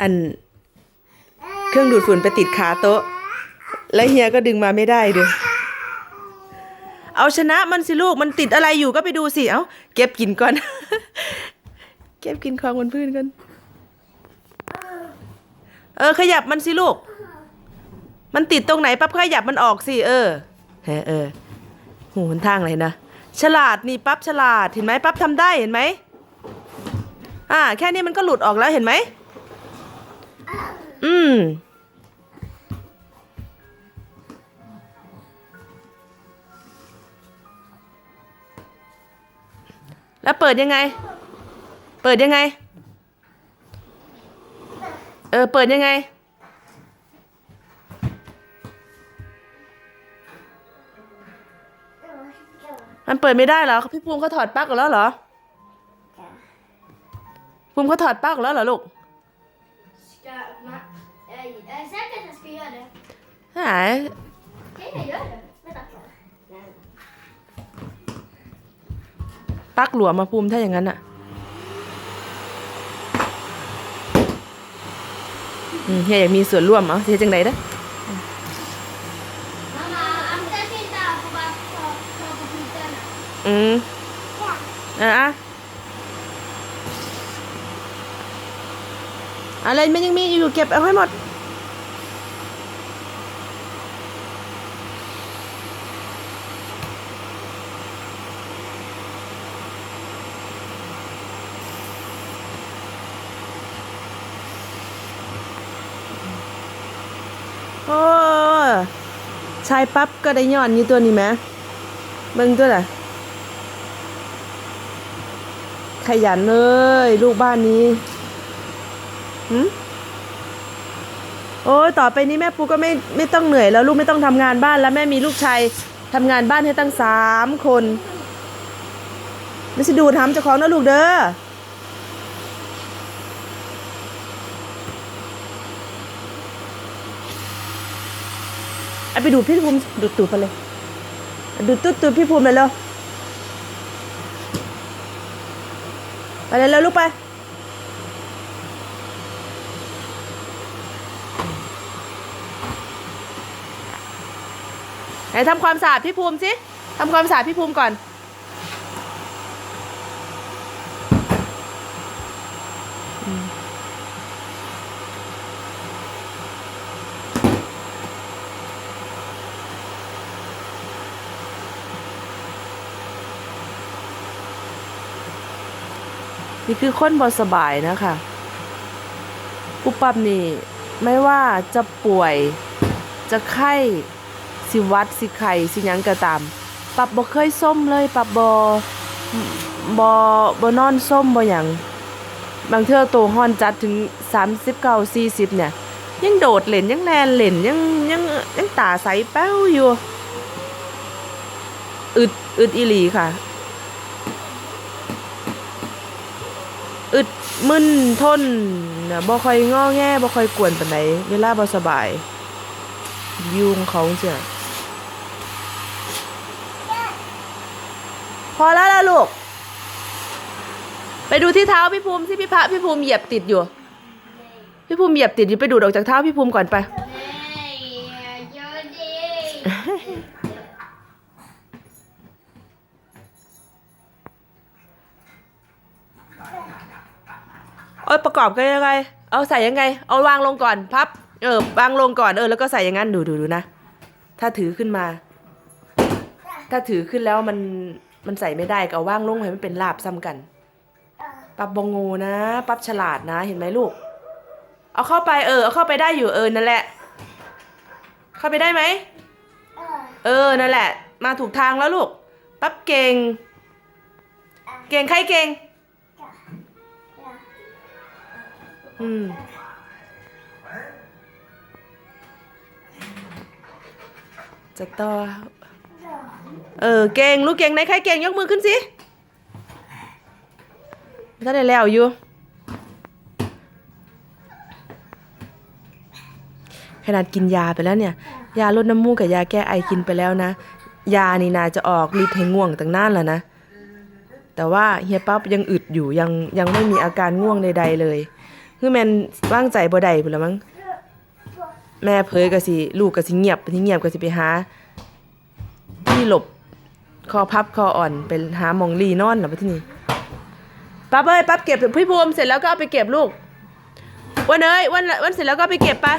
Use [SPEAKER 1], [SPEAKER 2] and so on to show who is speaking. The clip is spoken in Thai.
[SPEAKER 1] อัน เครื่องดูดฝุ่นไปติดขาโต๊ะ แล้วเฮียก็ดึงมาไม่ได้ด้วยเอาชนะมันสิลูกมันติดอะไรอยู่ก็ไปดูสิ เอาเก็บกินก่อน เก็บกินของบนพื้นก่อน เออ ขยับมันสิลูก มันติดตรงไหนปั๊บขยับมันออกสิ เออเออเออหูหนทางเลยนะฉลาดนี่ปั๊บฉลาดเห็นไหมปั๊บทำได้เห็นไหมอ่า แค่นี้มันก็หลุดออกแล้วเห็นไหม อืมแล้วเปิดยังไง เปิดยังไง เออ เปิดยังไง มันเปิดไม่ได้เหรอ พี่ภูมิเขาถอดปลั๊กแล้วเหรอ ภูมิเขาถอดปลั๊กแล้วเหรอลูก
[SPEAKER 2] Nej.
[SPEAKER 1] ปักหลวมมาภูมิถ้าอย่างนั้นอะอืมเฮียอยากมีส่วนร่วมเอเฮียจังไหนเด้อ
[SPEAKER 2] Mamma, akta inte här på bara ta, ta på skiten.
[SPEAKER 1] อืมอะอะอะไรมันยังมีอยู่เก็บเอาให้หมด โอ้ชายปั๊บก็ได้ย้อนอยู่ตัวนี้ไหมเบิ่งตัวน่ะ ขยันเลยลูกบ้านนี้หืมโอ้ยต่อไปนี้แม่ปูก็ไม่ไม่ต้องเหนื่อยแล้วลูกไม่ต้องทำงานบ้านแล้วแม่มีลูกชายทำงานบ้านให้ตั้งสามคน ไม่ใช่ดูทำเจ้าของนะลูกเด้อ เอาไปดูดพี่ภูมิดูดตูดไปเลย ดูดตูดตูดพี่ภูมิเลยเร็วไปเลยเร็วลูกไปไหนทำความสะอาดพี่ภูมิสิทำความสะอาดพี่ภูมิก่อน นี่คือคนบอสบายนะคะปุ๊บปั๊บนี่ไม่ว่าจะป่วยจะไข้สิวัดสิไข่สิยังก็ตามปรับบ่เคยส้มเลยปรับบ่บ่บ่นอนส้มบ่หยังบางเทื่อโตฮ้อนจัดถึง39 40เนี่ย ยังโดดเล่นยังแลนเล่นยังยังยังตาใสแป้วอยู่ อึดอึดอีหลีค่ะ อึดมึนทนบ่ค่อยง้อแง่บ่ค่อยกวนปานใดเวลาบ่สบาย ยุงเขาเจ้ะพอแล้วล่ะลูก ไปดูที่เท้าพี่ภูมิที่พี่พระพี่ภูมิเหยียบติดอยู่ พี่ภูมิเหยียบติดอยู่ไปดูดออกจากเท้าพี่ภูมิก่อนไป เอ้ยประกอบกันยังไง เอาใส่ยังไง เอาวางลงก่อนพับ เออวางลงก่อนเออแล้วก็ใส่อย่างนั้นดูดูดูนะ ถ้าถือขึ้นมา ถ้าถือขึ้นแล้วมันมันใส่ไม่ได้ก็เอาว่างลงให้มันเป็นลาบซ้ำกัน ปับบงงูนะ ปับฉลาดนะเห็นไหมลูก เอาเข้าไปเออเอาเข้าไปได้อยู่เออนั่นแหละ เข้าไปได้ไหมเออนั่นแหละ มาถูกทางแล้วลูก ปั๊บเก่ง เก่งใครเก่ง อืมจะต่อ เออ เก่ง ลูกเก่งไหนใครเก่งยกมือขึ้นสิถ้าได้แล้วอยู่ ขนาดกินยาไปแล้วเนี่ย ยาลดน้ำมูกกับยาแก้ไอกินไปแล้วนะ ยานี่นาจะออกฤทธิ์ให้ง่วงตั้งนานแล้วนะ แต่ว่าเฮียปั๊บยังอึดอยู่ยังยังไม่มีอาการง่วงใดๆเลย คือแม่นวางใจบ่ได้พุ่นละมั้งแม่เผยก็สิลูกก็สิเงียบที่เงียบก็สิไปหาที่หลบคอพับคออ่อนไปหาหมองลีนอนหรอที่นี่ปั๊บเอ้ยปั๊บเก็บพี่ภูมิเสร็จแล้วก็เอาไปเก็บลูกวันเอ้ยวันวันเสร็จแล้วก็ไปเก็บไปะ